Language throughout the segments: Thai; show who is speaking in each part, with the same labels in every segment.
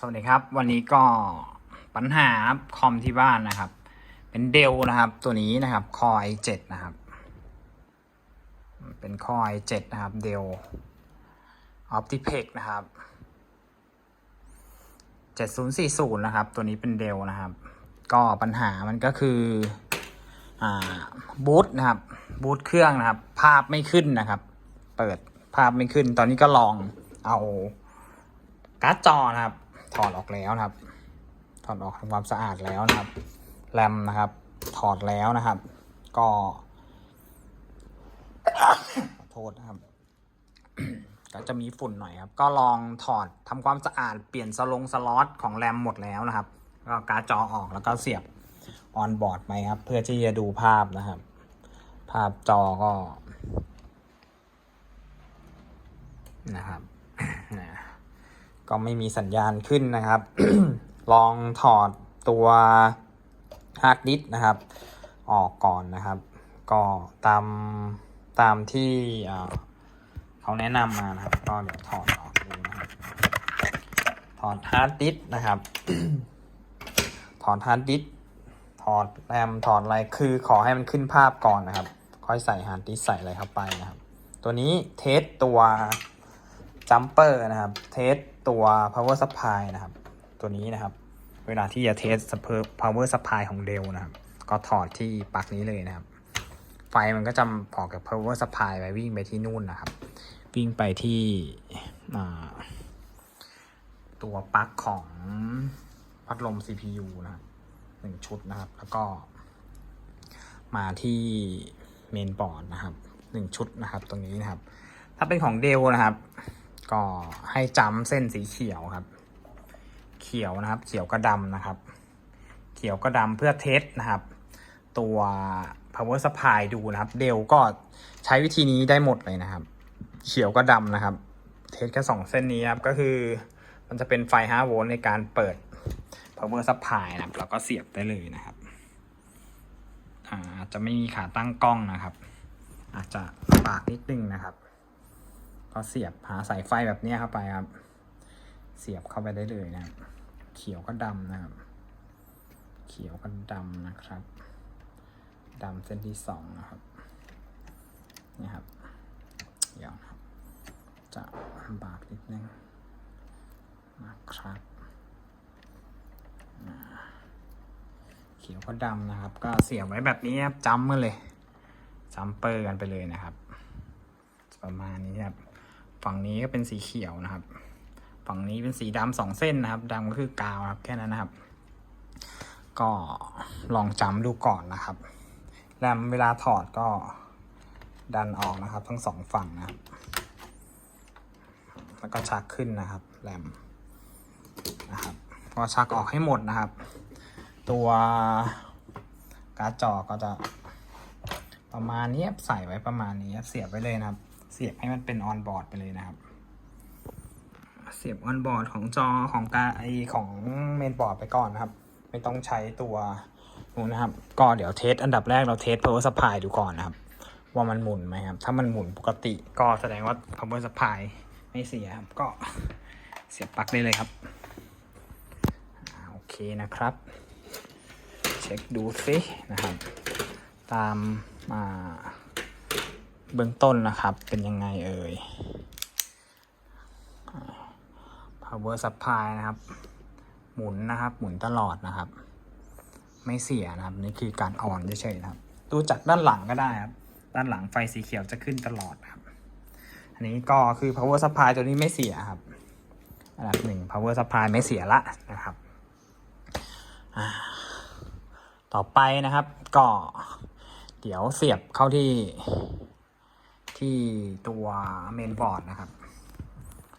Speaker 1: สวัสดีครับ วันนี้ก็ปัญหาคอมที่บ้านนะครับ เป็นเดลนะครับ ตัวนี้นะครับคอ i7 นะครับ เป็นคอ i7 นะครับเดล Optipec นะครับ7040นะครับ ตัวนี้เป็นเดลนะครับ ก็ปัญหามันก็คืออ่าบูตนะครับบูตเครื่องนะครับ ภาพไม่ขึ้นนะครับ เปิดภาพไม่ขึ้น ตอนนี้ก็ลองเอาการ์ดจอนะครับ ถอดออกแล้วนะครับ ถอดออกทำความสะอาดแล้วนะครับ แรมนะครับ ถอดแล้วนะครับ ก็ขอโทษนะครับ ก็จะมีฝุ่นหน่อยครับ ก็ลองถอดทำความสะอาดเปลี่ยนสลงสล็อตของแรมหมดแล้วนะครับ ก็การ์ดจอออกแล้วก็เสียบออนบอร์ดไปครับ เพื่อที่จะดูภาพนะครับ ภาพจอก็นะครับนะ ก็ไม่มีสัญญาณขึ้นนะครับ ลองถอดตัวฮาร์ดดิสก์นะครับ ออกก่อนนะครับ ก็ตามตามที่เขาแนะนำมานะครับ ก็เดี๋ยวถอดออกดูนะครับถอดฮาร์ดดิสก์นะครับ ถอดฮาร์ดดิสก์ถอดแรมถอดอะไรคือขอให้มันขึ้นภาพก่อนนะครับ ค่อยใส่ฮาร์ดดิสก์ใส่อะไรเข้าไปนะครับ ตัวนี้เทสตัว จัมเปอร์นะครับ เทสตัว power supply นะครับ ตัวนี้นะครับ เวลาที่จะเทส power supply ของเดลนะครับ ก็ถอดที่ปลั๊กนี้เลยนะครับ ไฟมันก็จะออกกับ power supply ไปวิ่งไปที่นู่นนะครับ วิ่งไปที่ตัวปลั๊กของพัดลม CPU นะครับหนึ่งชุดนะครับ แล้วก็ มาที่เมนบอร์ดนะครับหนึ่งชุดนะครับ ตรงนี้นะครับ ถ้าเป็นของเดลนะครับ ก็ให้จำเส้นสีเขียวครับ เขียวนะครับ เขียวกระดำนะครับ เขียวกระดำเพื่อเทสนะครับ ตัว power supply ดูนะครับ เดลก็ใช้วิธีนี้ได้หมดเลยนะครับ เขียวกระดำนะครับ เทสแค่สองเส้นนี้ครับ ก็คือมันจะเป็นไฟ 5 โวลต์ในการเปิด power supply นะครับ แล้วก็เสียบได้เลยนะครับอาอาจจะไม่มีขาตั้งกล้องนะครับ อาจจะลำบากนิดนึงนะครับ ก็เสียบหาสายไฟแบบนี้เข้าไปครับ เสียบเข้าไปได้เลยนะครับ เขียวก็ดำนะครับ เขียวก็ดำนะครับดำเส้นที่สองนะครับนี่ครับเดี๋ยวนครับ จะลำบากนิดนึงนะครับเขียวก็ดำนะครับ ก็เสียบไว้แบบนี้ครับจำมาเลยจัมเปอร์กันไปเลยนะครับ ประมาณนี้ครับ ฝั่งนี้ก็เป็นสีเขียวนะครับ ฝั่งนี้เป็นสีดำสองเส้นนะครับดำก็คือกาวครับแค่นั้นนะครับ ก็ลองจำดูก่อนนะครับแรมเวลาถอดก็ดันออกนะครับ ทั้งสองฝั่งนะครับ แล้วก็ชักขึ้นนะครับแรมนะครับก็ชักออกให้หมดนะครับ ตัวการ์ดจอก็จะประมาณนี้ใส่ไว้ประมาณนี้เสียบไว้เลยนะครับ เสียบให้มันเป็นออนบอร์ดไปเลยนะครับ เสียบออนบอร์ดของจอของการไอของเมนบอร์ดไปก่อนนะครับ ไม่ต้องใช้ตัวนู้นนะครับ ก็เดี๋ยวเทสอันดับแรกเราเทส power supply ดูก่อนนะครับ ว่ามันหมุนไหมครับ ถ้ามันหมุนปกติก็แสดงว่า power supply ไม่เสียครับก็เสียบปลั๊กได้เลยครับโอเคนะครับ เช็คดูซินะครับ ตามอ่า เบื้องต้นนะครับ เป็นยังไงเอ่ย power supply นะครับ หมุนนะครับ หมุนตลอดนะครับ ไม่เสียนะครับ นี่คือการอ่อนเฉยๆนะครับ ดูจากด้านหลังก็ได้ครับ ด้านหลังไฟสีเขียวจะขึ้นตลอดครับ อันนี้ก็คือ power supply ตัวนี้ไม่เสียครับ อันดับหนึ่ง power supply ไม่เสียละนะครับ ต่อไปนะครับ ก็ เดี๋ยวเสียบเข้าที่ ที่ตัวเมนบอร์ดนะครับ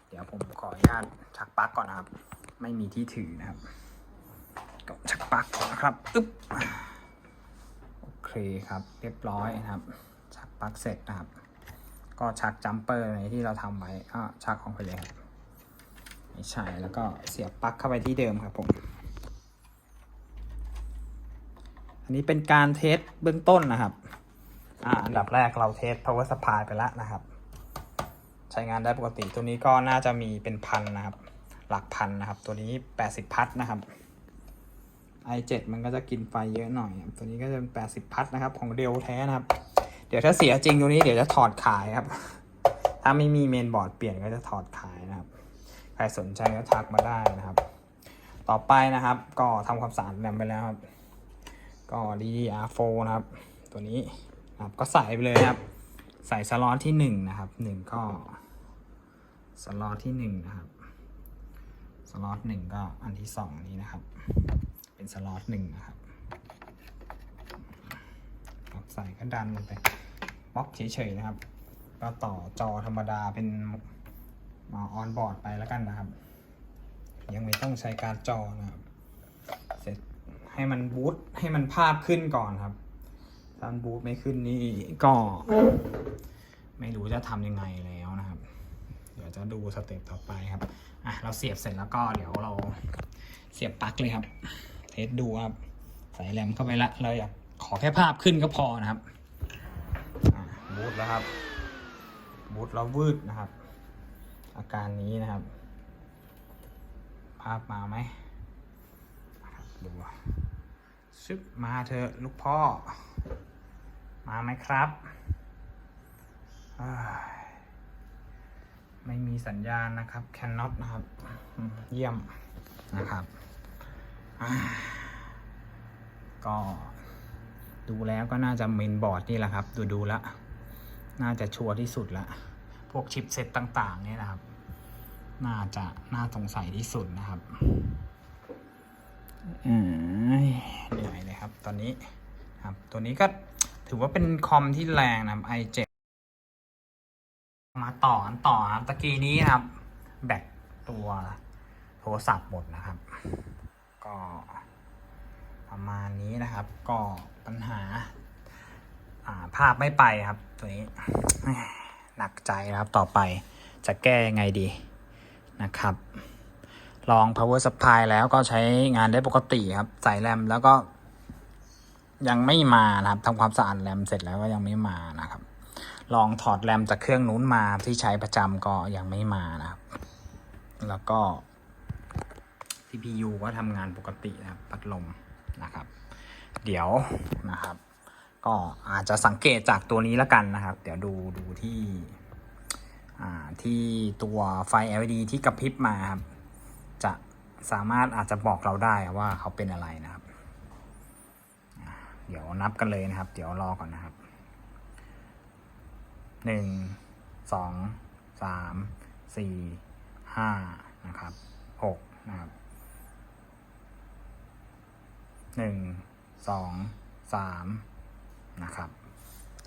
Speaker 1: เดี๋ยวผมขออนุญาตชักปลั๊กก่อนนะครับ ไม่มีที่ถือนะครับก็ชักปลั๊กก่อนนะครับอึ๊บโอเคครับ เรียบร้อยนะครับ ชักปลั๊กเสร็จนะครับ ก็ชักจัมเปอร์ในที่เราทำไว้ก็ชักออกไปเลยครับไม่ใช่แล้วก็เสียบปลั๊กเข้าไปที่เดิมครับผมอันนี้เป็นการเทสเบื้องต้นนะครับ อ่าอันดับแรกเราเทส power supply ไปแล้วนะครับ ใช้งานได้ปกติตัวนี้ก็น่าจะมีเป็นพันนะครับ หลักพันนะครับ ตัวนี้ 80 พัทนะครับ i7 มันก็จะกินไฟเยอะหน่อย ตัวนี้ก็จะเป็น80 พัทนะครับ ของเดลแท้นะครับ เดี๋ยวถ้าเสียจริงตัวนี้เดี๋ยวจะถอดขายครับ ถ้าไม่มีเมนบอร์ดเปลี่ยนก็จะถอดขายนะครับ ใครสนใจก็ทักมาได้นะครับ ต่อไปนะครับ ก็ทำความสะอาดแรมไปแล้วครับ ก็ DDR4 นะครับ ตัวนี้ ครับก็ใส่ไปเลยครับ ใส่สล็อตที่หนึ่งนะครับหนึ่งก็สล็อตที่หนึ่งนะครับสล็อตหนึ่งก็อันที่สองนี้นะครับ เป็นสล็อตหนึ่งนะครับใส่ก็ดันลงไปบล็อกเฉยๆนะครับ ก็ต่อจอธรรมดาเป็นมาออนบอร์ดไปแล้วกันนะครับ ยังไม่ต้องใช้การจอนะครับ เสร็จให้มันบูตให้มันภาพขึ้นก่อนครับ ถ้ามันบูตไม่ขึ้นนี่ก็ไม่รู้จะทำยังไงแล้วนะครับ เดี๋ยวจะดูสเต็ปต่อไปครับ อะเราเสียบเสร็จแล้วก็เดี๋ยวเราเสียบปลั๊กเลยครับ เทสดูครับ ใส่แรมเข้าไปละเราอยากขอแค่ภาพขึ้นก็พอนะครับอะบูตแล้วครับ บูตแล้ววืดนะครับ อาการนี้นะครับ ภาพมาไหมนะครับดูชึบมาเถอะลูกพ่อ มาไหมครับ ไม่มีสัญญาณนะครับ cannot นะครับ เยี่ยมนะครับ ก็ดูแล้วก็น่าจะเมนบอร์ดนี่แหละครับ ดูดูล้วน่าจะชัวร์ที่สุดละ พวกชิปเซ็ตต่าง ๆ เนี่ยนะครับ น่าจะน่าสงสัยที่สุดนะครับอืมเหนื่อยเลยครับ ตอนนี้ ครับ ตัวนี้ก็ถือว่าเป็นคอมที่แรงนะครับ i7 มาต่อกันต่อครับตะกี้นี้ครับ แบตตัวโทรศัพท์หมดนะครับ ก็ประมาณนี้นะครับ ก็ปัญหาอ่าภาพไม่ไปครับ ตัวนี้หนักใจนะครับต่อไปจะแก้ยังไงดีนะครับ ลอง power supply แล้วก็ใช้งานได้ปกติครับ ใส่แรมแล้วก็ ยังไม่มานะครับทำความสะอาดแรมเสร็จแล้วก็ยังไม่มานะครับ ลองถอดแรมจากเครื่องนู้นมาที่ใช้ประจำก็ยังไม่มานะครับ แล้วก็ CPU ก็ทำงานปกตินะครับพัดลมนะครับ เดี๋ยวนะครับ ก็อาจจะสังเกตจากตัวนี้แล้วกันนะครับ เดี๋ยวดูดูที่อ่าที่ตัวไฟ LED ที่กระพริบมาครับจะสามารถอาจจะบอกเราได้ว่าเขาเป็นอะไรนะครับ เดี๋ยวนับกันเลยนะครับ เดี๋ยวรอก่อนนะครับหนึ่งสองสามสี่ห้านะครับหกนะครับหนึ่งสองสามนะครับ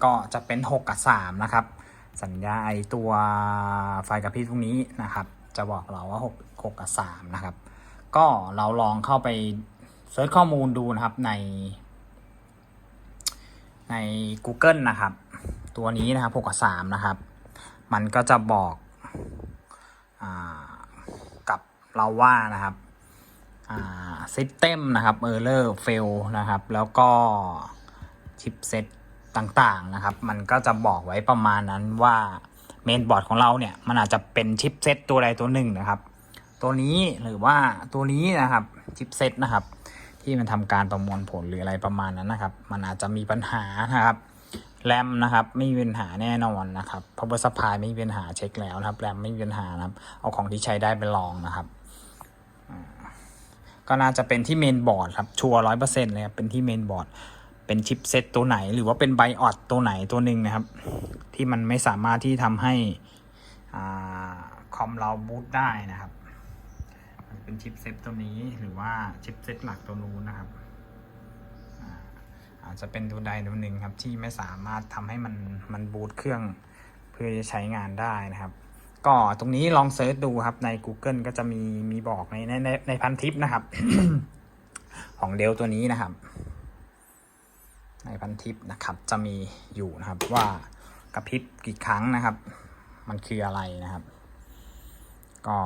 Speaker 1: ก็จะเป็น 6 กับ 3 นะครับ สัญญาไอตัวไฟกระพริบตรงนี้นะครับ จะบอกเราว่า 6 6 กับ 3 นะครับ ก็เราลองเข้าไปเซิร์ชข้อมูลดูนะครับใน ใน Google นะครับ ตัวนี้นะครับ6กับ3นะครับ มันก็จะบอกอกับเราว่านะครับซิสเต็มนะครับ error fail นะครับ แล้วก็ชิปเซ็ตต่างๆนะครับ มันก็จะบอกไว้ประมาณนั้นว่าเมนบอร์ดของเราเนี่ย มันอาจจะเป็นชิปเซ็ตตัวใดตัวหนึ่งนะครับ ตัวนี้หรือว่าตัวนี้นะครับชิปเซ็ตนะครับ ที่มันทำการประมวลผลหรืออะไรประมาณนั้นนะครับ มันอาจจะมีปัญหานะครับแรมนะครับ ไม่มีปัญหาแน่นอนนะครับ power supply ไม่มีปัญหาเช็คแล้วนะครับแรมไม่มีปัญหานะครับ เอาของที่ใช้ได้ไปลองนะครับก็น่าจะเป็นที่เมนบอร์ดครับชัวร้อยเปอร์เซ็นต์เลยครับเป็นที่เมนบอร์ดเป็นชิปเซตตัวไหน หรือว่าเป็นไบออดตัวไหนตัวหนึ่งนะครับ ที่มันไม่สามารถที่ทำให้อคอมเราบูตได้นะครับ เป็นชิปเซตตัวนี้หรือว่าชิปเซตหลักตัวนู้นนะครับอาจจะเป็นตัวใดตัวหนึ่งครับที่ไม่สามารถทำให้มันมันบูตเครื่องเพื่อจะใช้งานได้นะครับ ก็ตรงนี้ลองเซิร์ชดูครับใน Google ก็จะมีมีบอกในในในในพันทิปนะครับ ของเดลตัวนี้นะครับ ในพันทิปนะครับ จะมีอยู่นะครับว่ากระพริบกี่ครั้งนะครับ มันคืออะไรนะครับ ก็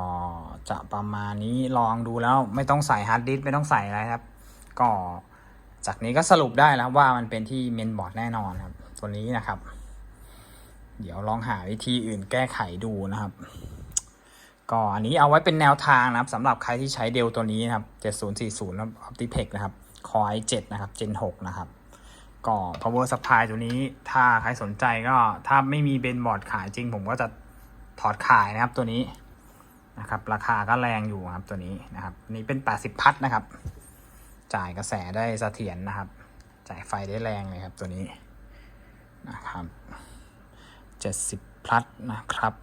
Speaker 1: จะประมาณนี้ลองดูแล้วไม่ต้องใส่ฮาร์ดดิสก์ไม่ต้องใส่อะไรครับ ก็จากนี้ก็สรุปได้แล้วว่ามันเป็นที่เมนบอร์ดแน่นอนครับ ตัวนี้นะครับ เดี๋ยวลองหาวิธีอื่นแก้ไขดูนะครับ ก็อันนี้เอาไว้เป็นแนวทางนะครับสำหรับใครที่ใช้เดลตัวนี้นะครับ 7040นะครับ Optipec นะครับ Core i7 นะครับ Gen 6 นะครับ ก็ power supply ตัวนี้ถ้าใครสนใจก็ถ้าไม่มีเบนบอร์ดขายจริงผมก็จะถอดขายนะครับตัวนี้ นะครับ ราคาก็แรงอยู่ครับตัวนี้นะครับนี้เป็น 80 พัทนะครับ จ่ายกระแสได้เสถียรนะครับ จ่ายไฟได้แรงเลยครับตัวนี้นะครับ70 พัทนะครับ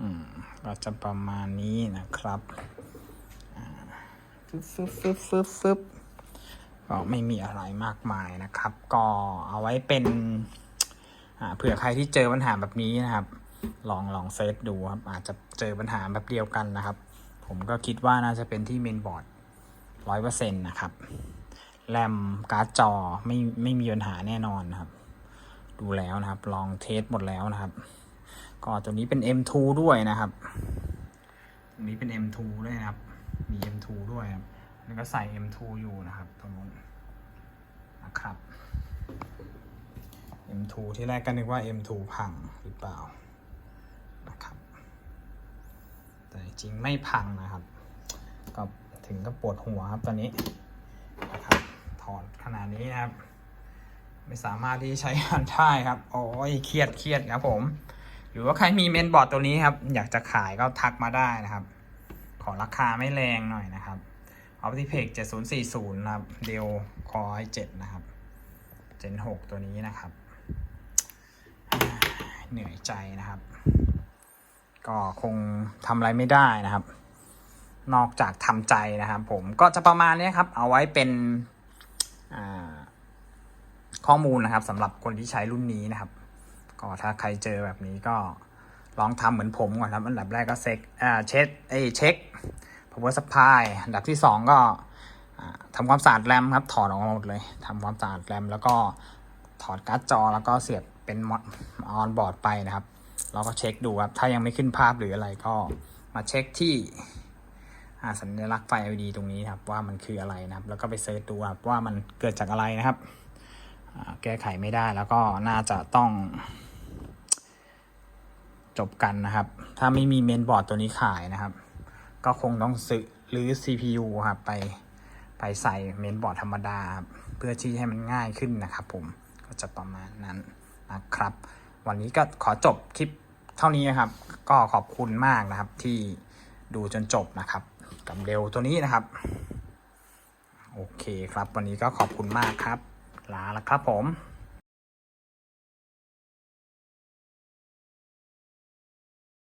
Speaker 1: อืมก็จะประมาณนี้นะครับฟึบฟึบฟึบฟึบฟึบก็ไม่มีอะไรมากมายนะครับ ก็เอาไว้เป็นเผื่อใครที่เจอปัญหาแบบนี้นะครับ ลองลองเซตดูครับ อาจจะเจอปัญหาแบบเดียวกันนะครับ ผมก็คิดว่าน่าจะเป็นที่เมนบอร์ดร้อยเปอร์เซ็นต์นะครับ แรมการ์ดจอไม่ไม่มีปัญหาแน่นอนนะครับ ดูแล้วนะครับ ลองเทสหมดแล้วนะครับ ก็ตัวนี้เป็น M2 ด้วยนะครับ ตัวนี้เป็น M2 ด้วยนะครับ มี M2 ด้วยครับแล้วก็ใส่ M2 อยู่นะครับตรงนู้นนะครับ M2 ที่แรกก็นึกว่า M2 พังหรือเปล่า นะครับ แต่จริงไม่พังนะครับ ก็ถึงก็ปวดหัวครับตอนนี้นะครับถอดขนาดนี้นะครับ ไม่สามารถที่ใช้งานได้ครับ โอ้ยเครียดเครียดครับผม หรือว่าใครมีเมนบอร์ดตัวนี้ครับ อยากจะขายก็ทักมาได้นะครับ ขอราคาไม่แรงหน่อยนะครับ Optipec 7040นะครับ Dell Core i7 นะครับ Gen 6ตัวนี้นะครับ เหนื่อยใจนะครับ ก็คงทำอะไรไม่ได้นะครับ นอกจากทำใจนะครับ ผมก็จะประมาณนี้ครับ เอาไว้เป็นข้อมูลนะครับสำหรับคนที่ใช้รุ่นนี้นะครับ ก็ถ้าใครเจอแบบนี้ก็ลองทำเหมือนผมก่อนครับ อันดับแรกก็เซ็กเช็คเอเช็ค power supply อันดับที่สองก็ทำความสะอาดแรมครับ ถอดออกมาหมดเลยทำความสะอาดแรมแล้วก็ถอดการ์ดจอแล้วก็เสียบเป็นออนบอร์ดไปนะครับ เราก็เช็คดูครับ ถ้ายังไม่ขึ้นภาพหรืออะไรก็มาเช็คที่อ่าสัญลักษณ์ไฟ LED ตรงนี้ครับ ว่ามันคืออะไรนะครับ แล้วก็ไปเซิร์ชดูครับว่ามันเกิดจากอะไรนะครับแก้ไขไม่ได้แล้วก็น่าจะต้อง จบกันนะครับ ถ้าไม่มีเมนบอร์ดตัวนี้ขายนะครับ ก็คงต้องซื้อหรือ CPU ครับไปไปใส่เมนบอร์ดธรรมดา เพื่อที่ให้มันง่ายขึ้นนะครับผมก็จะประมาณนั้นนะครับ วันนี้ก็ขอจบคลิปเท่านี้นะครับ ก็ขอบคุณมากนะครับที่ดูจนจบนะครับกับเร็วตัวนี้นะครับ โอเคครับ วันนี้ก็ขอบคุณมากครับ ลาแล้วครับผม